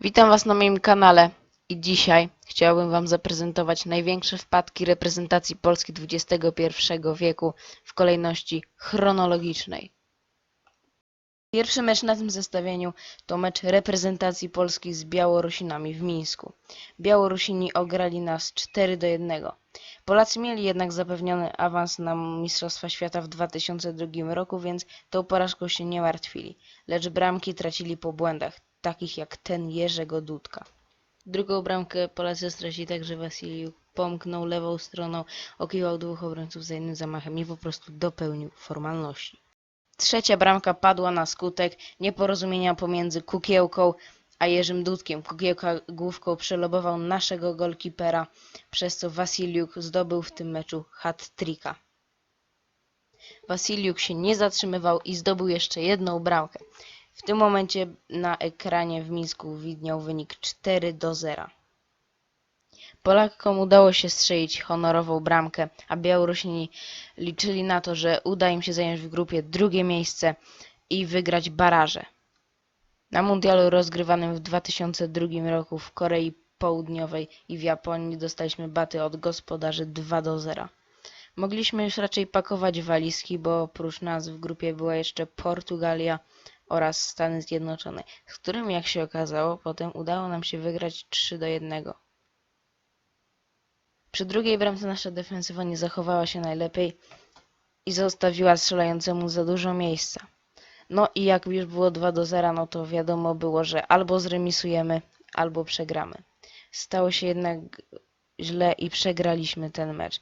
Witam Was na moim kanale i dzisiaj chciałbym Wam zaprezentować największe wpadki reprezentacji Polski XXI wieku w kolejności chronologicznej. Pierwszy mecz na tym zestawieniu to mecz reprezentacji Polski z Białorusinami w Mińsku. Białorusini ograli nas 4 do 1. Polacy mieli jednak zapewniony awans na Mistrzostwa Świata w 2002 roku, więc tą porażką się nie martwili, lecz bramki tracili po błędach, takich jak ten Jerzego Dudka. Drugą bramkę Polacy stracili także Wasiliuk pomknął lewą stroną, okiwał dwóch obrońców za jednym zamachem i po prostu dopełnił formalności. Trzecia bramka padła na skutek nieporozumienia pomiędzy Kukiełką a Jerzym Dudkiem. Kukiełka główką przelobował naszego golkipera, przez co Wasiliuk zdobył w tym meczu hat-tricka. Wasiliuk się nie zatrzymywał i zdobył jeszcze jedną bramkę. W tym momencie na ekranie w Mińsku widniał wynik 4 do 0. Polakom udało się strzelić honorową bramkę, a Białorusini liczyli na to, że uda im się zająć w grupie drugie miejsce i wygrać baraże. Na mundialu rozgrywanym w 2002 roku w Korei Południowej i w Japonii dostaliśmy baty od gospodarzy 2 do 0. Mogliśmy już raczej pakować walizki, bo oprócz nas w grupie była jeszcze Portugalia oraz Stany Zjednoczone, z którymi jak się okazało potem udało nam się wygrać 3 do 1. Przy drugiej bramce nasza defensywa nie zachowała się najlepiej i zostawiła strzelającemu za dużo miejsca. No i jak już było 2 do 0, no to wiadomo było, że albo zremisujemy, albo przegramy. Stało się jednak źle i przegraliśmy ten mecz.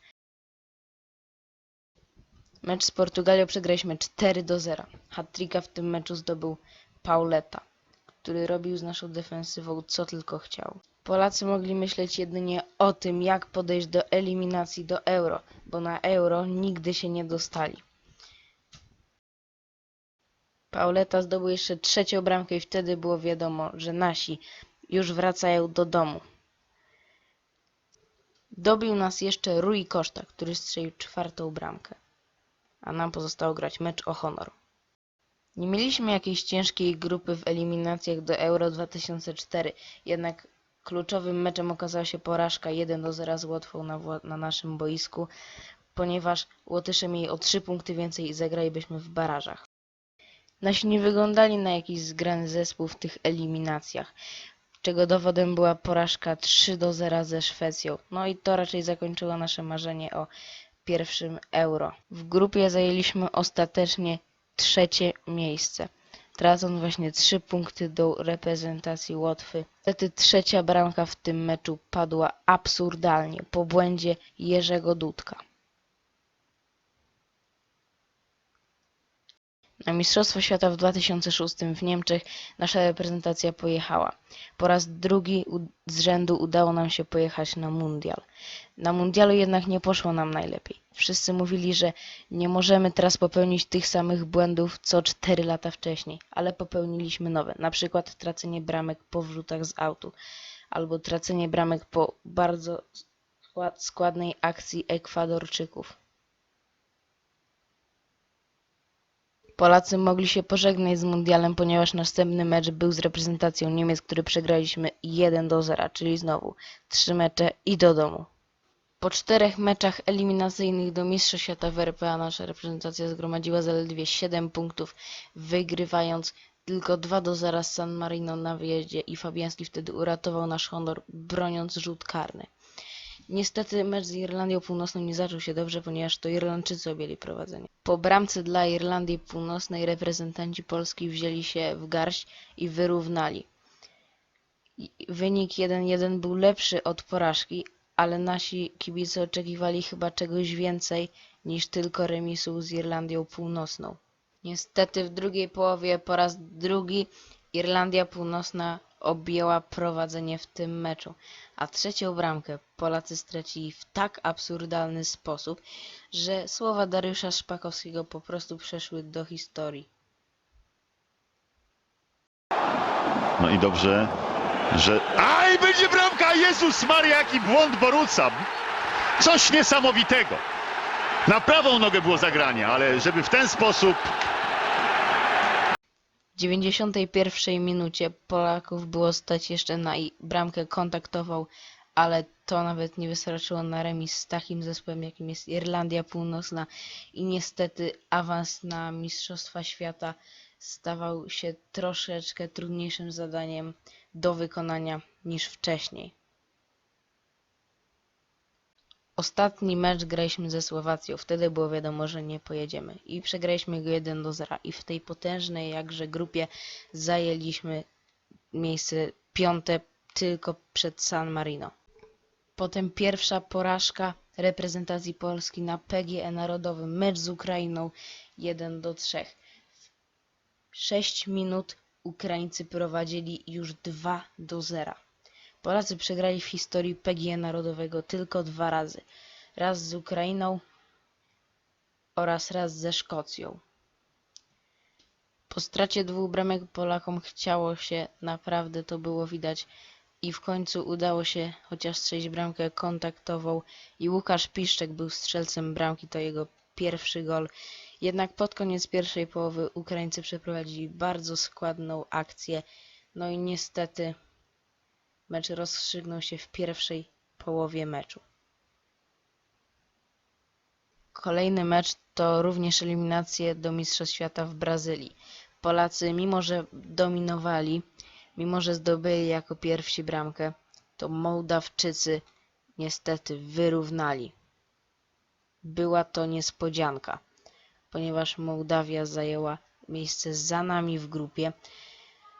Mecz z Portugalią przegraliśmy 4 do 0. Hat-tricka w tym meczu zdobył Pauleta, który robił z naszą defensywą co tylko chciał. Polacy mogli myśleć jedynie o tym, jak podejść do eliminacji do euro, bo na euro nigdy się nie dostali. Pauleta zdobył jeszcze trzecią bramkę i wtedy było wiadomo, że nasi już wracają do domu. Dobił nas jeszcze Rui Costa, który strzelił czwartą bramkę, a nam pozostało grać mecz o honor. Nie mieliśmy jakiejś ciężkiej grupy w eliminacjach do Euro 2004, jednak kluczowym meczem okazała się porażka 1 do 0 z Łotwą na, na naszym boisku, ponieważ Łotysze mieli o 3 punkty więcej i zagralibyśmy w barażach. Nasi nie wyglądali na jakiś zgrany zespół w tych eliminacjach, czego dowodem była porażka 3 do 0 ze Szwecją. No i to raczej zakończyło nasze marzenie o pierwszym euro. W grupie zajęliśmy ostatecznie trzecie miejsce, tracąc właśnie 3 punkty do reprezentacji Łotwy. Niestety trzecia bramka w tym meczu padła absurdalnie po błędzie Jerzego Dudka. Na Mistrzostwo Świata w 2006 w Niemczech nasza reprezentacja pojechała. Po raz drugi z rzędu udało nam się pojechać na mundial. Na mundialu jednak nie poszło nam najlepiej. Wszyscy mówili, że nie możemy teraz popełnić tych samych błędów co 4 lata wcześniej, ale popełniliśmy nowe, na przykład tracenie bramek po wrzutach z autu, albo tracenie bramek po bardzo skład- składnej akcji Ekwadorczyków. Polacy mogli się pożegnać z mundialem, ponieważ następny mecz był z reprezentacją Niemiec, który przegraliśmy 1 do 0, czyli znowu trzy mecze i do domu. Po czterech meczach eliminacyjnych do Mistrzostw Świata w RPA nasza reprezentacja zgromadziła zaledwie 7 punktów, wygrywając tylko 2 do 0 z San Marino na wyjeździe i Fabiański wtedy uratował nasz honor, broniąc rzut karny. Niestety mecz z Irlandią Północną nie zaczął się dobrze, ponieważ to Irlandczycy objęli prowadzenie. Po bramce dla Irlandii Północnej reprezentanci Polski wzięli się w garść i wyrównali. Wynik 1-1 był lepszy od porażki, ale nasi kibice oczekiwali chyba czegoś więcej niż tylko remisu z Irlandią Północną. Niestety w drugiej połowie po raz drugi Irlandia Północna objęła prowadzenie w tym meczu, a trzecią bramkę Polacy stracili w tak absurdalny sposób, że słowa Dariusza Szpakowskiego po prostu przeszły do historii. No i dobrze, że... Aj, będzie bramka! Jezus Maria, jaki błąd Boruca! Coś niesamowitego! Na prawą nogę było zagranie, ale żeby w ten sposób W 91 minucie Polaków było stać jeszcze na bramkę kontaktował, ale to nawet nie wystarczyło na remis z takim zespołem, jakim jest Irlandia Północna i niestety awans na Mistrzostwa Świata stawał się troszeczkę trudniejszym zadaniem do wykonania niż wcześniej. Ostatni mecz graliśmy ze Słowacją, wtedy było wiadomo, że nie pojedziemy i przegraliśmy go 1 do 0 i w tej potężnej jakże grupie zajęliśmy miejsce piąte tylko przed San Marino. Potem pierwsza porażka reprezentacji Polski na PGE Narodowym, mecz z Ukrainą 1 do 3. 6 minut Ukraińcy prowadzili już 2 do 0. Polacy przegrali w historii PGE Narodowego tylko dwa razy. Raz z Ukrainą oraz raz ze Szkocją. Po stracie dwóch bramek Polakom chciało się, naprawdę to było widać i w końcu udało się chociaż strzelić bramkę kontaktową i Łukasz Piszczek był strzelcem bramki, to jego pierwszy gol. Jednak pod koniec pierwszej połowy Ukraińcy przeprowadzili bardzo składną akcję, no i niestety Mecz rozstrzygnął się w pierwszej połowie meczu. Kolejny mecz to również eliminacje do Mistrzostw Świata w Brazylii. Polacy, mimo że dominowali, mimo że zdobyli jako pierwsi bramkę, to Mołdawczycy niestety wyrównali. Była to niespodzianka, ponieważ Mołdawia zajęła miejsce za nami w grupie.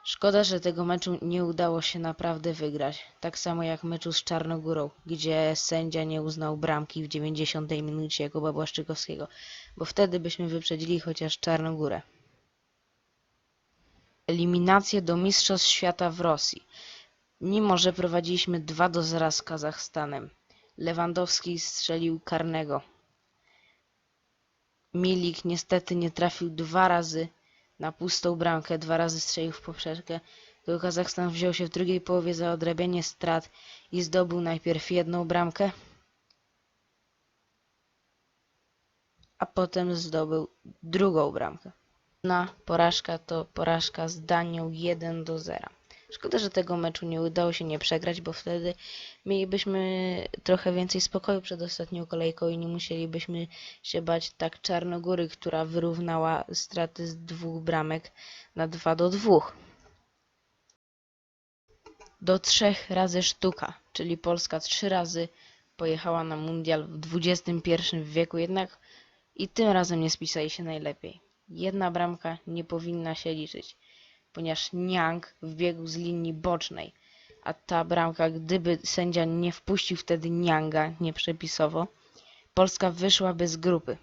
Szkoda, że tego meczu nie udało się naprawdę wygrać. Tak samo jak meczu z Czarnogórą, gdzie sędzia nie uznał bramki w 90 minucie Jakuba Błaszczykowskiego, bo wtedy byśmy wyprzedzili chociaż Czarnogórę. Eliminacje do Mistrzostw Świata w Rosji. Mimo, że prowadziliśmy 2 do 0 z Kazachstanem, Lewandowski strzelił karnego. Milik niestety nie trafił dwa razy na pustą bramkę, dwa razy strzelił w poprzeczkę. To Kazachstan wziął się w drugiej połowie za odrabianie strat i zdobył najpierw jedną bramkę, a potem zdobył drugą bramkę. Na porażka to porażka z Danią 1 do 0. Szkoda, że tego meczu nie udało się nie przegrać, bo wtedy mielibyśmy trochę więcej spokoju przed ostatnią kolejką i nie musielibyśmy się bać tak Czarnogóry, która wyrównała straty z dwóch bramek na 2 do 2. Do trzech razy sztuka, czyli Polska trzy razy pojechała na mundial w XXI wieku, jednak i tym razem nie spisali się najlepiej. Jedna bramka nie powinna się liczyć, ponieważ Niang wbiegł z linii bocznej, a ta bramka, gdyby sędzia nie wpuścił wtedy Nianga nieprzepisowo, Polska wyszłaby z grupy.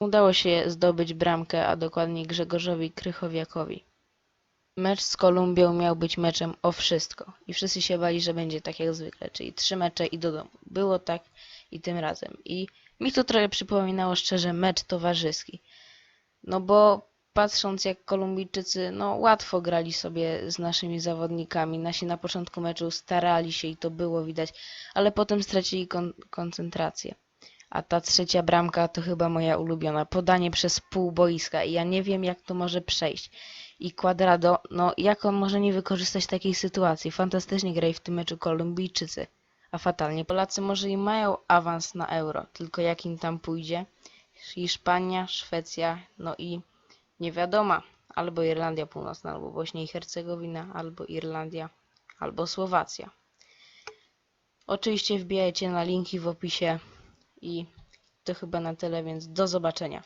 Udało się zdobyć bramkę, a dokładniej Grzegorzowi Krychowiakowi. Mecz z Kolumbią miał być meczem o wszystko i wszyscy się bali, że będzie tak jak zwykle, czyli trzy mecze i do domu. Było tak i tym razem. I mi to trochę przypominało szczerze mecz towarzyski. No bo patrząc jak Kolumbijczycy no łatwo grali sobie z naszymi zawodnikami. Nasi na początku meczu starali się i to było widać, ale potem stracili kon koncentrację. A ta trzecia bramka to chyba moja ulubiona. Podanie przez pół boiska i ja nie wiem jak to może przejść. I Quadrado, no jak on może nie wykorzystać takiej sytuacji? Fantastycznie grali w tym meczu Kolumbijczycy, a fatalnie Polacy może i mają awans na euro, tylko jak im tam pójdzie? Hiszpania, Szwecja, no i nie wiadomo, albo Irlandia Północna, albo Bośnia i Hercegowina, albo Irlandia, albo Słowacja. Oczywiście wbijajcie na linki w opisie i to chyba na tyle, więc do zobaczenia.